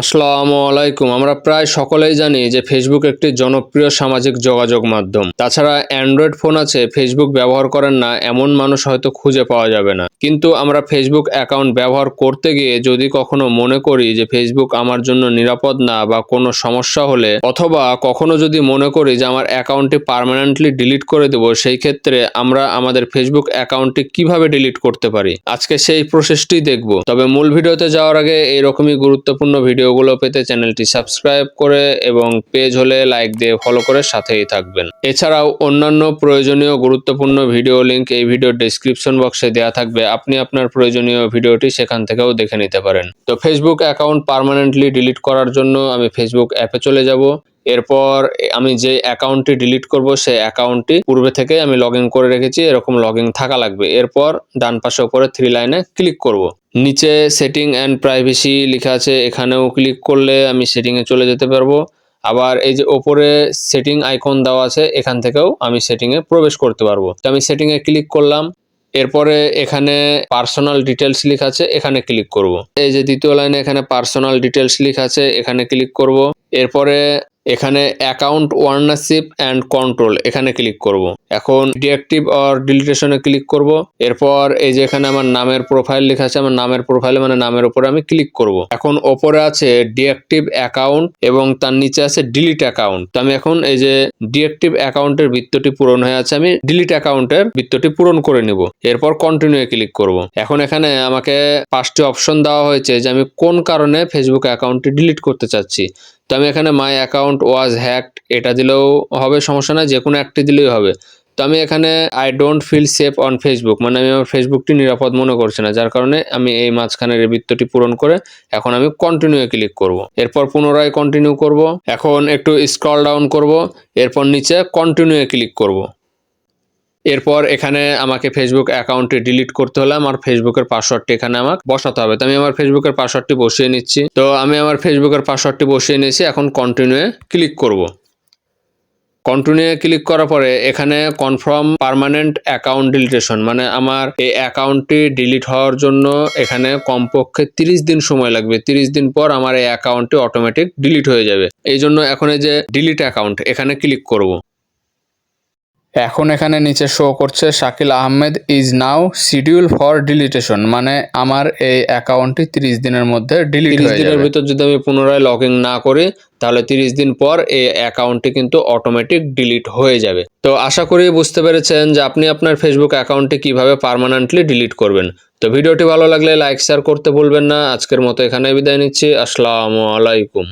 আসসালামু আলাইকুম। আমরা প্রায় সকলেই জানি যে ফেসবুক একটি জনপ্রিয় সামাজিক যোগাযোগ মাধ্যম। তাছাড়া অ্যান্ড্রয়েড ফোন আছে ফেসবুক ব্যবহার করেন না, এমন মানুষ হয়তো খুঁজে পাওয়া যাবে না। কিন্তু আমরা ফেসবুক অ্যাকাউন্ট ব্যবহার করতে গিয়ে যদি কখনো মনে করি যে ফেসবুক আমার জন্য নিরাপদ না বা কোনো সমস্যা হলে, অথবা কখনো যদি মনে করি যে আমার অ্যাকাউন্টটি পার্মানেন্টলি ডিলিট করে দেবো, সেই ক্ষেত্রে আমরা আমাদের ফেসবুক অ্যাকাউন্টটি কীভাবে ডিলিট করতে পারি? আজকে সেই প্রসেসটি দেখব। তবে মূল ভিডিওতে যাওয়ার আগে এইরকমই গুরুত্বপূর্ণ ভিডিওগুলো পেতে চ্যানেলটি সাবস্ক্রাইব করে এবং পেজ হলে লাইক দিয়ে ফলো করে সাথেই থাকবেন। এছাড়াও অন্যান্য প্রয়োজনীয় গুরুত্বপূর্ণ ভিডিও লিঙ্ক এই ভিডিওর ডিসক্রিপশন বক্সে দেওয়া থাকবে। আপনি আপনার প্রয়োজনীয় ভিডিওটি সেখান থেকেও দেখে নিতে পারেন। তো ফেসবুক অ্যাকাউন্ট পার্মানেন্টলি ডিলিট করার জন্য আমি ফেসবুক অ্যাপে চলে যাব। এরপর আমি যে অ্যাকাউন্টটি ডিলিট করব, সেই অ্যাকাউন্টটি পূর্বে থেকে আমি লগ করে রেখেছি। এরকম লগ থাকা লাগবে। এরপর ডান পাশে উপরে থ্রি লাইনে ক্লিক করব। নিচে সেটিং অ্যান্ড প্রাইভেসি লেখা আছে, এখানেও ক্লিক করলে আমি সেটিংয়ে চলে যেতে পারব। আবার এই যে ওপরে সেটিং আইকন দেওয়া আছে, এখান থেকেও আমি সেটিংয়ে প্রবেশ করতে পারব। তো আমি সেটিংয়ে ক্লিক করলাম, এরপরে এখানে পার্সোনাল ডিটেলস লেখা আছে, এখানে ক্লিক করব। এই যে দ্বিতীয় লাইনে এখানে পার্সোনাল ডিটেলস লেখা আছে, এখানে ক্লিক করব। এরপরে এখানে অ্যাকাউন্ট ওয়ার্নারশিপ অ্যান্ড কন্ট্রোল এখানে ক্লিক করব। এখন ডিঅ্যাক্টিভ অর ডিলিটেশনে ক্লিক করব। এরপর এই যে এখানে আমার নামের প্রোফাইল লেখা আছে, আমার নামের প্রোফাইলে মানে নামের উপরে আমি ক্লিক করব। এখন ওপরে আছে ডিঅ্যাক্টিভ অ্যাকাউন্ট এবং তার নিচে আছে ডিলিট অ্যাকাউন্ট তো আমি এখন এই যে ডিঅ্যাক্টিভ অ্যাকাউন্টের বৃত্তটি পূরণ হয়ে আছে, আমি ডিলিট অ্যাকাউন্টের বৃত্তটি পূরণ করে নিব। এরপর কন্টিনিউ ক্লিক করব। এখন এখানে আমাকে পাঁচটি অপশন দেওয়া হয়েছে যে আমি কোন কারণে ফেসবুক অ্যাকাউন্টটি ডিলিট করতে চাচ্ছি। তো আমি এখানে মাই অ্যাকাউন্ট ওয়াজ হ্যাকড এটা দিলেও হবে, সমস্যা না যে কোনো একটি দিলেই হবে। তো আমি এখানে I don't feel safe on Facebook মানে আমি আমার ফেসবুকটি নিরাপদ মনে করছি না, যার কারণে আমি এই মাঝখানের বৃত্তটি পূরণ করে এখন আমি কন্টিনিউ ক্লিক করব। এরপর পুনরায় কন্টিনিউ করব, এখন একটু স্ক্রল ডাউন করব, এরপর নিচে কন্টিনিউ ক্লিক করব। এরপর এখানে আমাকে ফেসবুক অ্যাকাউন্টটি ডিলিট করতে হলে আমার ফেসবুকের পাসওয়ার্ডটি এখানে আমাকে বসাতে হবে। তো আমি আমার ফেসবুকের পাসওয়ার্ডটি বসিয়ে নিচ্ছি। তো আমি আমার ফেসবুকের পাসওয়ার্ডটি বসিয়ে নিয়েছি। এখন কন্টিনিউয়ে ক্লিক করব। কন্টিনিউ ক্লিক করার পরে এখানে কনফার্ম পার্মানেন্ট অ্যাকাউন্ট ডিলিটেশন মানে আমার এই অ্যাকাউন্টটি ডিলিট হওয়ার জন্য এখানে কমপক্ষে তিরিশ দিন সময় লাগবে। তিরিশ দিন পর আমার এই অ্যাকাউন্টটি অটোমেটিক ডিলিট হয়ে যাবে। এই জন্য এখন এই যে ডিলিট অ্যাকাউন্ট এখানে ক্লিক করব। এখন এখানে নিচে শো করছে Shakil Ahmed is now schedule for deletion মানে আমার এই অ্যাকাউন্টটি তিরিশ দিনের মধ্যে ডিলিট হয়ে দিনের ভিতর যদি আমি পুনরায় লগ ইন না করি তাহলে তিরিশ দিন পর এই অ্যাকাউন্টটি কিন্তু অটোমেটিক ডিলিট হয়ে যাবে। তো আশা করি বুঝতে পেরেছেন যে আপনি আপনার ফেসবুক অ্যাকাউন্টটি কীভাবে পার্মানেন্টলি ডিলিট করবেন। তো ভিডিওটি ভালো লাগলে লাইক শেয়ার করতে ভুলবেন না। আজকের মতো এখানে বিদায় নিচ্ছি। আসসালামু আলাইকুম।